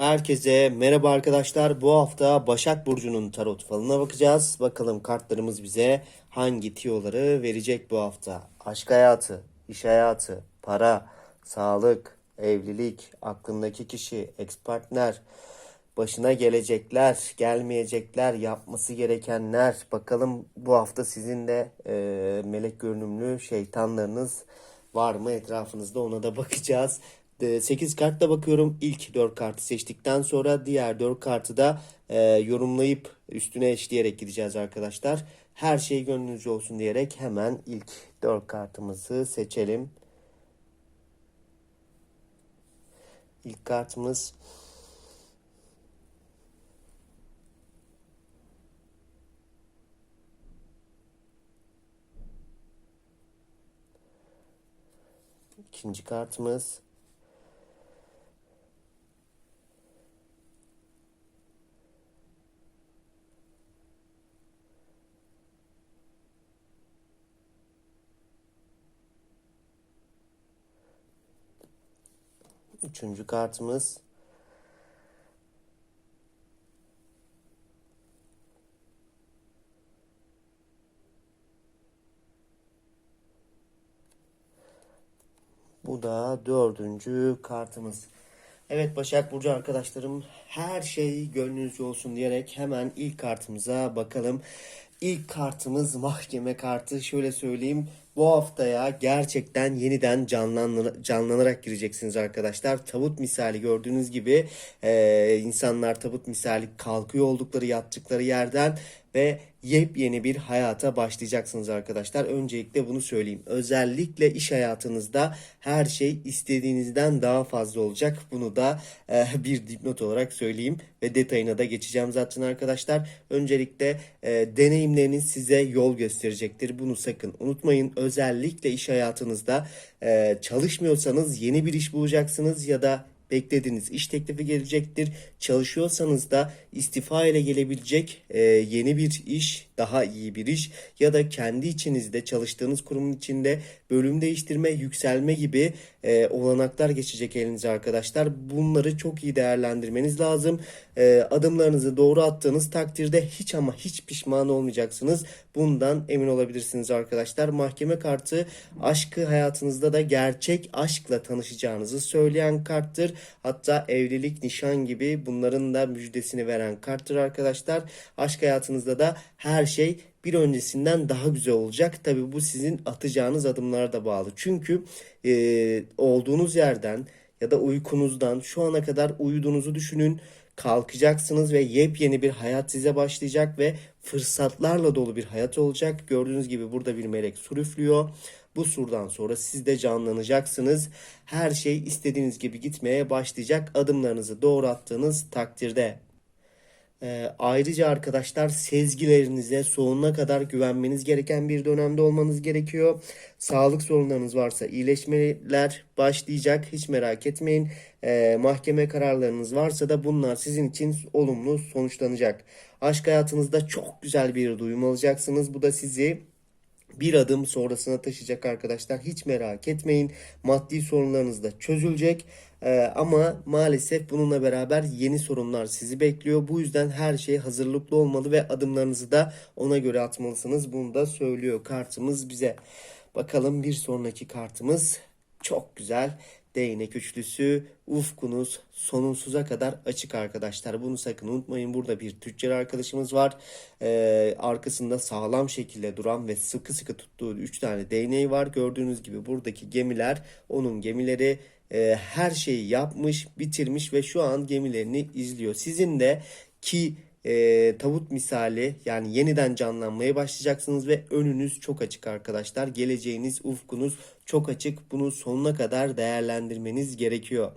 Herkese merhaba arkadaşlar. Bu hafta Başak Burcu'nun tarot falına bakacağız. Bakalım kartlarımız bize hangi tiyoları verecek bu hafta. Aşk hayatı, iş hayatı, para, sağlık, evlilik, aklındaki kişi, ex partner, başına gelecekler, gelmeyecekler, yapması gerekenler. Bakalım bu hafta sizin de e, melek görünümlü şeytanlarınız var mı etrafınızda ona da bakacağız. 8 kartla bakıyorum. İlk 4 kartı seçtikten sonra diğer 4 kartı da e, yorumlayıp üstüne eşleyerek gideceğiz arkadaşlar. Her şey gönlünüzce olsun diyerek hemen ilk 4 kartımızı seçelim. İlk kartımız ikinci kartımız Üçüncü kartımız. Bu da dördüncü kartımız. Evet Başak Burcu arkadaşlarım her şey gönlünüzce olsun diyerek hemen ilk kartımıza bakalım. İlk kartımız mahkeme kartı. Şöyle söyleyeyim bu haftaya gerçekten yeniden canlanarak gireceksiniz arkadaşlar. Tabut misali gördüğünüz gibi e, insanlar tabut misali kalkıyor oldukları yattıkları yerden ve yepyeni bir hayata başlayacaksınız arkadaşlar. Öncelikle bunu söyleyeyim. Özellikle iş hayatınızda her şey istediğinizden daha fazla olacak. Bunu da e, bir dipnot olarak söyleyeyim ve detayına da geçeceğim zaten arkadaşlar. Öncelikle e, deneyimleriniz size yol gösterecektir. Bunu sakın unutmayın. Özellikle iş hayatınızda e, çalışmıyorsanız yeni bir iş bulacaksınız ya da beklediğiniz iş teklifi gelecektir. Çalışıyorsanız da istifa ile gelebilecek e, yeni bir iş, daha iyi bir iş ya da kendi içinizde çalıştığınız kurumun içinde bölüm değiştirme, yükselme gibi e, olanaklar geçecek elinize arkadaşlar. Bunları çok iyi değerlendirmeniz lazım. E, adımlarınızı doğru attığınız takdirde hiç ama hiç pişman olmayacaksınız. Bundan emin olabilirsiniz arkadaşlar. Mahkeme kartı aşkı hayatınızda da gerçek aşkla tanışacağınızı söyleyen karttır. Hatta evlilik, nişan gibi bunların da müjdesini veren karttır arkadaşlar. Aşk hayatınızda da her şey bir öncesinden daha güzel olacak. Tabi bu sizin atacağınız adımlara da bağlı. Çünkü e, olduğunuz yerden ya da uykunuzdan şu ana kadar uyuduğunuzu düşünün. Kalkacaksınız ve yepyeni bir hayat size başlayacak ve fırsatlarla dolu bir hayat olacak. Gördüğünüz gibi burada bir melek sur üflüyor. Bu surdan sonra siz de canlanacaksınız. Her şey istediğiniz gibi gitmeye başlayacak adımlarınızı doğru attığınız takdirde. Ee, ayrıca arkadaşlar sezgilerinize sonuna kadar güvenmeniz gereken bir dönemde olmanız gerekiyor. Sağlık sorunlarınız varsa iyileşmeler başlayacak hiç merak etmeyin. Ee, mahkeme kararlarınız varsa da bunlar sizin için olumlu sonuçlanacak. Aşk hayatınızda çok güzel bir duyum alacaksınız. Bu da sizi bir adım sonrasına taşıyacak arkadaşlar. Hiç merak etmeyin. Maddi sorunlarınız da çözülecek. Ee, ama maalesef bununla beraber yeni sorunlar sizi bekliyor. Bu yüzden her şey hazırlıklı olmalı ve adımlarınızı da ona göre atmalısınız. Bunu da söylüyor kartımız bize. Bakalım bir sonraki kartımız çok güzel. Değnek üçlüsü ufkunuz sonunsuza kadar açık arkadaşlar. Bunu sakın unutmayın. Burada bir tüccar arkadaşımız var. Ee, arkasında sağlam şekilde duran ve sıkı sıkı tuttuğu 3 tane değneği var. Gördüğünüz gibi buradaki gemiler onun gemileri e, her şeyi yapmış, bitirmiş ve şu an gemilerini izliyor. Sizin de ki e, tavut misali yani yeniden canlanmaya başlayacaksınız ve önünüz çok açık arkadaşlar. Geleceğiniz, ufkunuz çok açık. Bunu sonuna kadar değerlendirmeniz gerekiyor.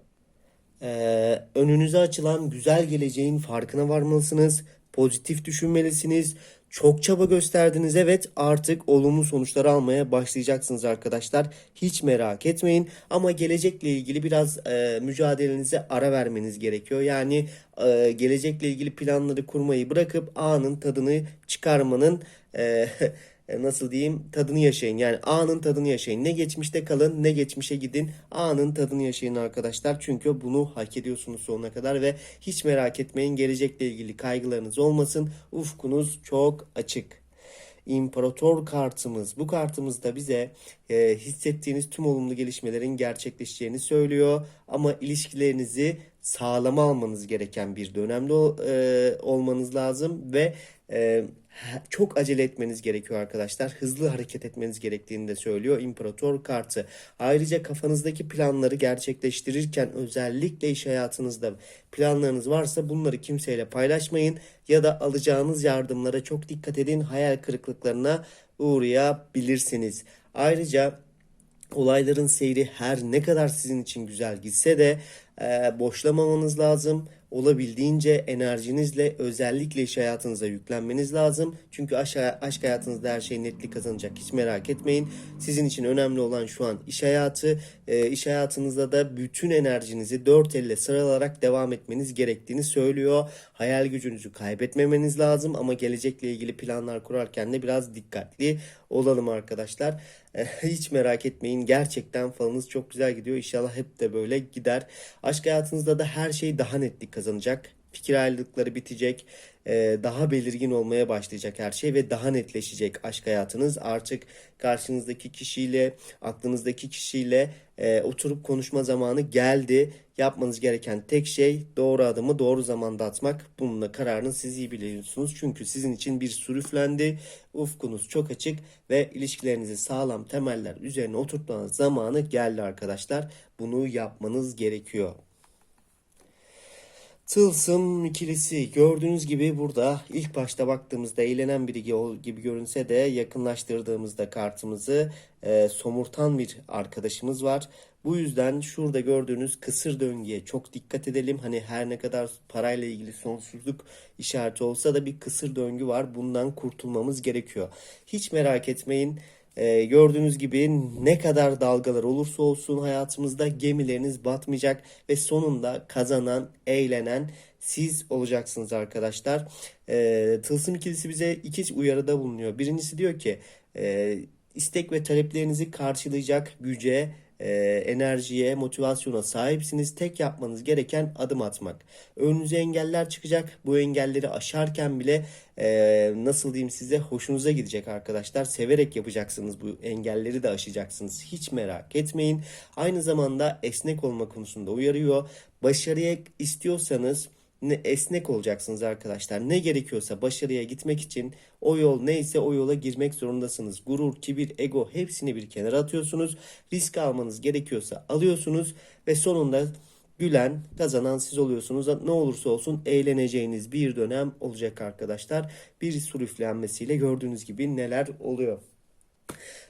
Ee, önünüze açılan güzel geleceğin farkına varmalısınız. Pozitif düşünmelisiniz. Çok çaba gösterdiniz evet artık olumlu sonuçlar almaya başlayacaksınız arkadaşlar. Hiç merak etmeyin ama gelecekle ilgili biraz e, mücadelenize ara vermeniz gerekiyor. Yani e, gelecekle ilgili planları kurmayı bırakıp anın tadını çıkarmanın e, nasıl diyeyim tadını yaşayın. Yani anın tadını yaşayın. Ne geçmişte kalın ne geçmişe gidin. Anın tadını yaşayın arkadaşlar. Çünkü bunu hak ediyorsunuz sonuna kadar ve hiç merak etmeyin gelecekle ilgili kaygılarınız olmasın. Ufkunuz çok açık. İmparator kartımız. Bu kartımızda bize e, hissettiğiniz tüm olumlu gelişmelerin gerçekleşeceğini söylüyor. Ama ilişkilerinizi sağlama almanız gereken bir dönemde e, olmanız lazım ve e, çok acele etmeniz gerekiyor arkadaşlar. Hızlı hareket etmeniz gerektiğini de söylüyor İmparator kartı. Ayrıca kafanızdaki planları gerçekleştirirken özellikle iş hayatınızda planlarınız varsa bunları kimseyle paylaşmayın ya da alacağınız yardımlara çok dikkat edin. Hayal kırıklıklarına uğrayabilirsiniz. Ayrıca olayların seyri her ne kadar sizin için güzel gitse de e, boşlamamanız lazım. Olabildiğince enerjinizle özellikle iş hayatınıza yüklenmeniz lazım. Çünkü aşk, hayatınızda her şey netlik kazanacak. Hiç merak etmeyin. Sizin için önemli olan şu an iş hayatı. E, iş hayatınızda da bütün enerjinizi dört elle sıralarak devam etmeniz gerektiğini söylüyor. Hayal gücünüzü kaybetmemeniz lazım ama gelecekle ilgili planlar kurarken de biraz dikkatli olalım arkadaşlar. E, Hiç merak etmeyin. Gerçekten falınız çok güzel gidiyor. İnşallah hep de böyle gider. Aşk hayatınızda da her şey daha netlik kazanacak. Fikir ayrılıkları bitecek. E, Daha belirgin olmaya başlayacak her şey ve daha netleşecek aşk hayatınız. Artık karşınızdaki kişiyle, aklınızdaki kişiyle e, oturup konuşma zamanı geldi. Yapmanız gereken tek şey doğru adımı doğru zamanda atmak. Bununla kararını siz iyi biliyorsunuz. Çünkü sizin için bir sürüflendi. Ufkunuz çok açık ve ilişkilerinizi sağlam temeller üzerine oturtmanız zamanı geldi arkadaşlar. Bunu yapmanız gerekiyor. Tılsım ikilisi gördüğünüz gibi burada ilk başta baktığımızda eğlenen biri gibi görünse de yakınlaştırdığımızda kartımızı e, somurtan bir arkadaşımız var. Bu yüzden şurada gördüğünüz kısır döngüye çok dikkat edelim. Hani her ne kadar parayla ilgili sonsuzluk işareti olsa da bir kısır döngü var. Bundan kurtulmamız gerekiyor. Hiç merak etmeyin. Ee, gördüğünüz gibi ne kadar dalgalar olursa olsun hayatımızda gemileriniz batmayacak ve sonunda kazanan, eğlenen siz olacaksınız arkadaşlar. Ee, Tılsım ikilisi bize iki uyarıda bulunuyor. Birincisi diyor ki e, istek ve taleplerinizi karşılayacak güce, e, enerjiye, motivasyona sahipsiniz. Tek yapmanız gereken adım atmak. Önünüze engeller çıkacak. Bu engelleri aşarken bile e, nasıl diyeyim size hoşunuza gidecek arkadaşlar. Severek yapacaksınız bu engelleri de aşacaksınız. Hiç merak etmeyin. Aynı zamanda esnek olma konusunda uyarıyor. Başarıya istiyorsanız esnek olacaksınız arkadaşlar. Ne gerekiyorsa başarıya gitmek için o yol neyse o yola girmek zorundasınız. Gurur, kibir, ego hepsini bir kenara atıyorsunuz. Risk almanız gerekiyorsa alıyorsunuz ve sonunda gülen, kazanan siz oluyorsunuz. Ne olursa olsun eğleneceğiniz bir dönem olacak arkadaşlar. Bir sürüflenmesiyle gördüğünüz gibi neler oluyor.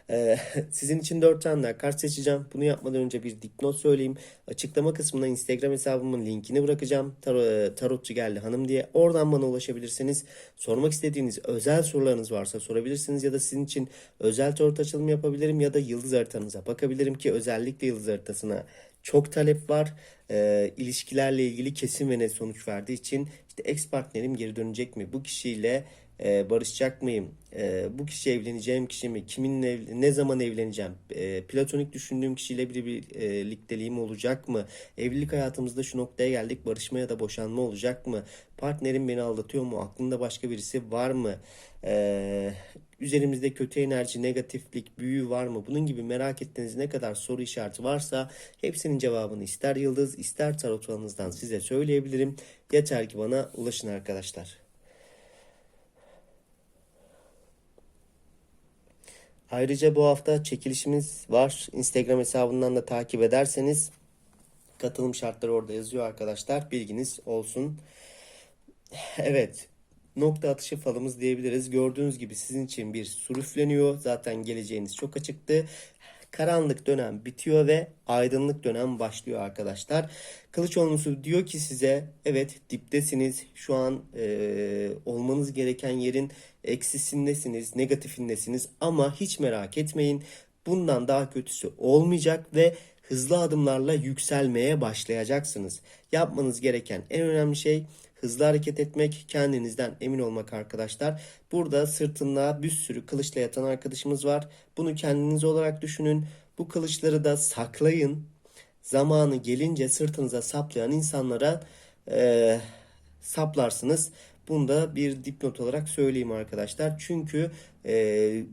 Ee, sizin için 4 tane daha kart seçeceğim. Bunu yapmadan önce bir dipnot söyleyeyim. Açıklama kısmına Instagram hesabımın linkini bırakacağım. Tar- Tarotçu geldi hanım diye. Oradan bana ulaşabilirsiniz. Sormak istediğiniz özel sorularınız varsa sorabilirsiniz. Ya da sizin için özel tarot açılımı yapabilirim. Ya da yıldız haritanıza bakabilirim ki özellikle yıldız haritasına çok talep var. Ee, ilişkilerle ilgili kesin ve net sonuç verdiği için işte ex partnerim geri dönecek mi? Bu kişiyle e, barışacak mıyım? E, bu kişi evleneceğim kişi mi? Kiminle evli- ne zaman evleneceğim? E, platonik düşündüğüm kişiyle bir birlikteliğim olacak mı? Evlilik hayatımızda şu noktaya geldik. Barışma ya da boşanma olacak mı? Partnerim beni aldatıyor mu? Aklında başka birisi var mı? E, üzerimizde kötü enerji, negatiflik, büyü var mı? Bunun gibi merak ettiğiniz ne kadar soru işareti varsa hepsinin cevabını ister yıldız ister tarot alanınızdan size söyleyebilirim. Yeter ki bana ulaşın arkadaşlar. Ayrıca bu hafta çekilişimiz var. Instagram hesabından da takip ederseniz katılım şartları orada yazıyor arkadaşlar. Bilginiz olsun. Evet. Nokta atışı falımız diyebiliriz. Gördüğünüz gibi sizin için bir sürüfleniyor. Zaten geleceğiniz çok açıktı. Karanlık dönem bitiyor ve aydınlık dönem başlıyor arkadaşlar. Kılıç onlusu diyor ki size evet diptesiniz. Şu an e, olmanız gereken yerin eksisindesiniz, negatifindesiniz ama hiç merak etmeyin. Bundan daha kötüsü olmayacak ve hızlı adımlarla yükselmeye başlayacaksınız. Yapmanız gereken en önemli şey hızlı hareket etmek, kendinizden emin olmak arkadaşlar. Burada sırtında bir sürü kılıçla yatan arkadaşımız var. Bunu kendiniz olarak düşünün. Bu kılıçları da saklayın. Zamanı gelince sırtınıza saplayan insanlara eee, saplarsınız. Bunu da bir dipnot olarak söyleyeyim arkadaşlar. Çünkü eee,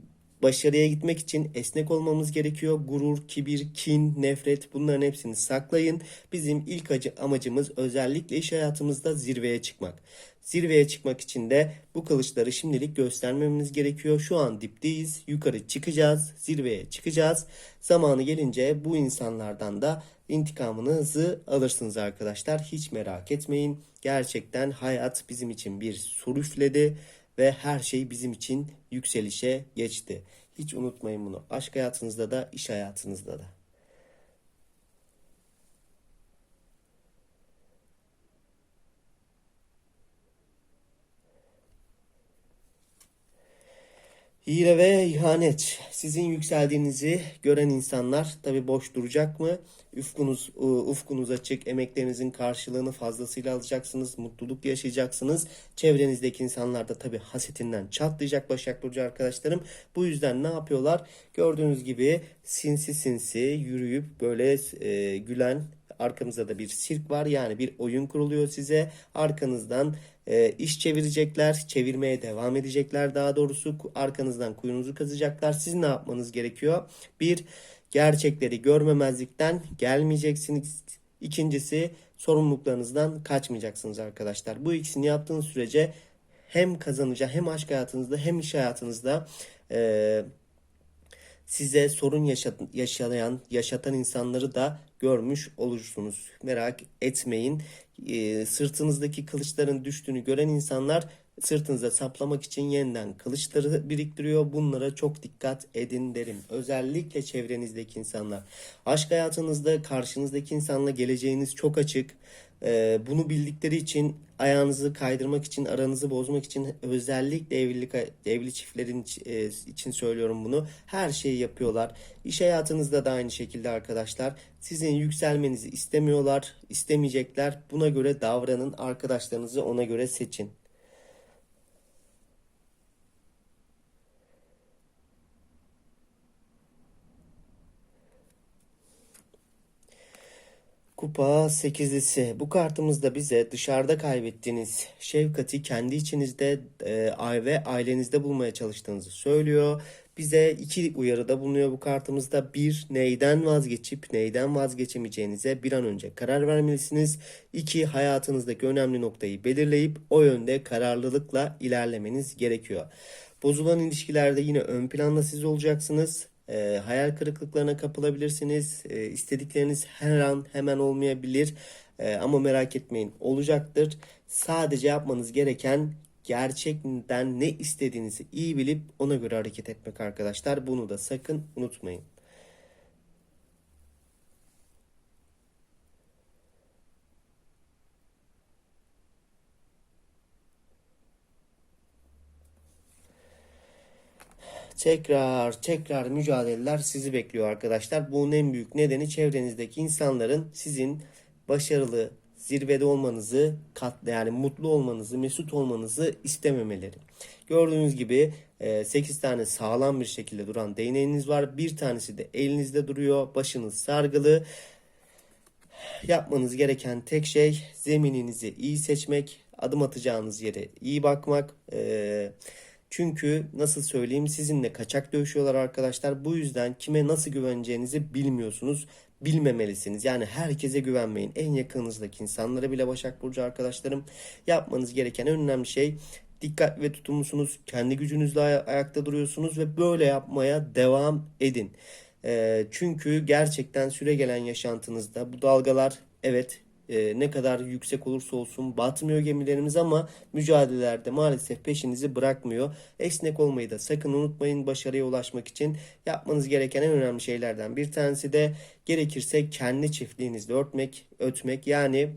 başarıya gitmek için esnek olmamız gerekiyor. Gurur, kibir, kin, nefret bunların hepsini saklayın. Bizim ilk acı amacımız özellikle iş hayatımızda zirveye çıkmak. Zirveye çıkmak için de bu kılıçları şimdilik göstermemiz gerekiyor. Şu an dipteyiz. Yukarı çıkacağız. Zirveye çıkacağız. Zamanı gelince bu insanlardan da intikamınızı alırsınız arkadaşlar. Hiç merak etmeyin. Gerçekten hayat bizim için bir sur üfledi ve her şey bizim için yükselişe geçti. Hiç unutmayın bunu. Aşk hayatınızda da, iş hayatınızda da. Hile ve ihanet. Sizin yükseldiğinizi gören insanlar tabi boş duracak mı? Ufkunuz, e, ufkunuz açık, emeklerinizin karşılığını fazlasıyla alacaksınız, mutluluk yaşayacaksınız. Çevrenizdeki insanlar da tabi hasetinden çatlayacak Başak Burcu arkadaşlarım. Bu yüzden ne yapıyorlar? Gördüğünüz gibi sinsi sinsi yürüyüp böyle e, gülen Arkamızda da bir sirk var. Yani bir oyun kuruluyor size. Arkanızdan e, iş çevirecekler. Çevirmeye devam edecekler daha doğrusu. Arkanızdan kuyunuzu kazacaklar. Siz ne yapmanız gerekiyor? Bir, gerçekleri görmemezlikten gelmeyeceksiniz. İkincisi sorumluluklarınızdan kaçmayacaksınız arkadaşlar. Bu ikisini yaptığınız sürece hem kazanacak hem aşk hayatınızda hem iş hayatınızda e, size sorun yaşat- yaşayan, yaşatan insanları da görmüş olursunuz. Merak etmeyin. Ee, sırtınızdaki kılıçların düştüğünü gören insanlar sırtınıza saplamak için yeniden kılıçları biriktiriyor. Bunlara çok dikkat edin derim. Özellikle çevrenizdeki insanlar. Aşk hayatınızda karşınızdaki insanla geleceğiniz çok açık. Ee, bunu bildikleri için ayağınızı kaydırmak için, aranızı bozmak için özellikle evlilik evli çiftlerin e, için söylüyorum bunu. Her şeyi yapıyorlar. İş hayatınızda da aynı şekilde arkadaşlar. Sizin yükselmenizi istemiyorlar, istemeyecekler. Buna göre davranın. Arkadaşlarınızı ona göre seçin. Kupa sekizlisi. Bu kartımızda bize dışarıda kaybettiğiniz şefkati kendi içinizde e, ve ailenizde bulmaya çalıştığınızı söylüyor. Bize iki uyarıda bulunuyor bu kartımızda. Bir, neyden vazgeçip neyden vazgeçemeyeceğinize bir an önce karar vermelisiniz. İki, hayatınızdaki önemli noktayı belirleyip o yönde kararlılıkla ilerlemeniz gerekiyor. Bozulan ilişkilerde yine ön planda siz olacaksınız. E, hayal kırıklıklarına kapılabilirsiniz. E, istedikleriniz her an hemen olmayabilir. E, ama merak etmeyin olacaktır. Sadece yapmanız gereken gerçekten ne istediğinizi iyi bilip ona göre hareket etmek arkadaşlar. Bunu da sakın unutmayın. Tekrar tekrar mücadeleler sizi bekliyor arkadaşlar. Bunun en büyük nedeni çevrenizdeki insanların sizin başarılı, zirvede olmanızı, kat, yani mutlu olmanızı, mesut olmanızı istememeleri. Gördüğünüz gibi 8 e, tane sağlam bir şekilde duran değneğiniz var. Bir tanesi de elinizde duruyor. Başınız sargılı. Yapmanız gereken tek şey zemininizi iyi seçmek, adım atacağınız yere iyi bakmak. Ee, çünkü nasıl söyleyeyim sizinle kaçak dövüşüyorlar arkadaşlar. Bu yüzden kime nasıl güveneceğinizi bilmiyorsunuz. Bilmemelisiniz. Yani herkese güvenmeyin. En yakınınızdaki insanlara bile Başak Burcu arkadaşlarım. Yapmanız gereken en önemli şey dikkat ve tutumlusunuz. Kendi gücünüzle ay- ayakta duruyorsunuz ve böyle yapmaya devam edin. Ee, çünkü gerçekten süre gelen yaşantınızda bu dalgalar evet e, ne kadar yüksek olursa olsun batmıyor gemilerimiz ama mücadelelerde maalesef peşinizi bırakmıyor. Esnek olmayı da sakın unutmayın başarıya ulaşmak için yapmanız gereken en önemli şeylerden bir tanesi de gerekirse kendi çiftliğinizde örtmek, ötmek yani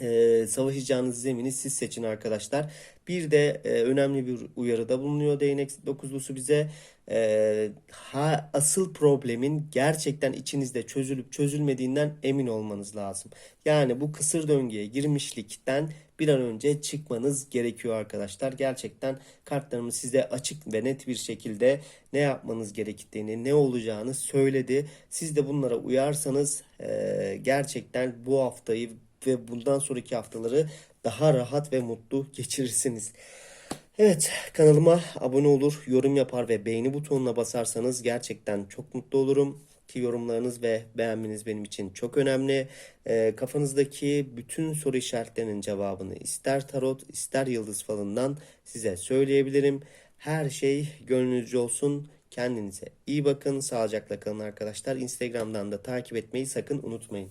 Ee, savaşacağınız zemini siz seçin arkadaşlar. Bir de e, önemli bir uyarıda bulunuyor değnek dokuzlusu bize. Ee, ha, asıl problemin gerçekten içinizde çözülüp çözülmediğinden emin olmanız lazım. Yani bu kısır döngüye girmişlikten bir an önce çıkmanız gerekiyor arkadaşlar. Gerçekten kartlarımız size açık ve net bir şekilde ne yapmanız gerektiğini, ne olacağını söyledi. Siz de bunlara uyarsanız e, gerçekten bu haftayı ve bundan sonraki haftaları daha rahat ve mutlu geçirirsiniz. Evet kanalıma abone olur, yorum yapar ve beğeni butonuna basarsanız gerçekten çok mutlu olurum. Ki yorumlarınız ve beğenmeniz benim için çok önemli. Ee, kafanızdaki bütün soru işaretlerinin cevabını ister tarot ister yıldız falından size söyleyebilirim. Her şey gönlünüzce olsun. Kendinize iyi bakın. Sağlıcakla kalın arkadaşlar. Instagram'dan da takip etmeyi sakın unutmayın.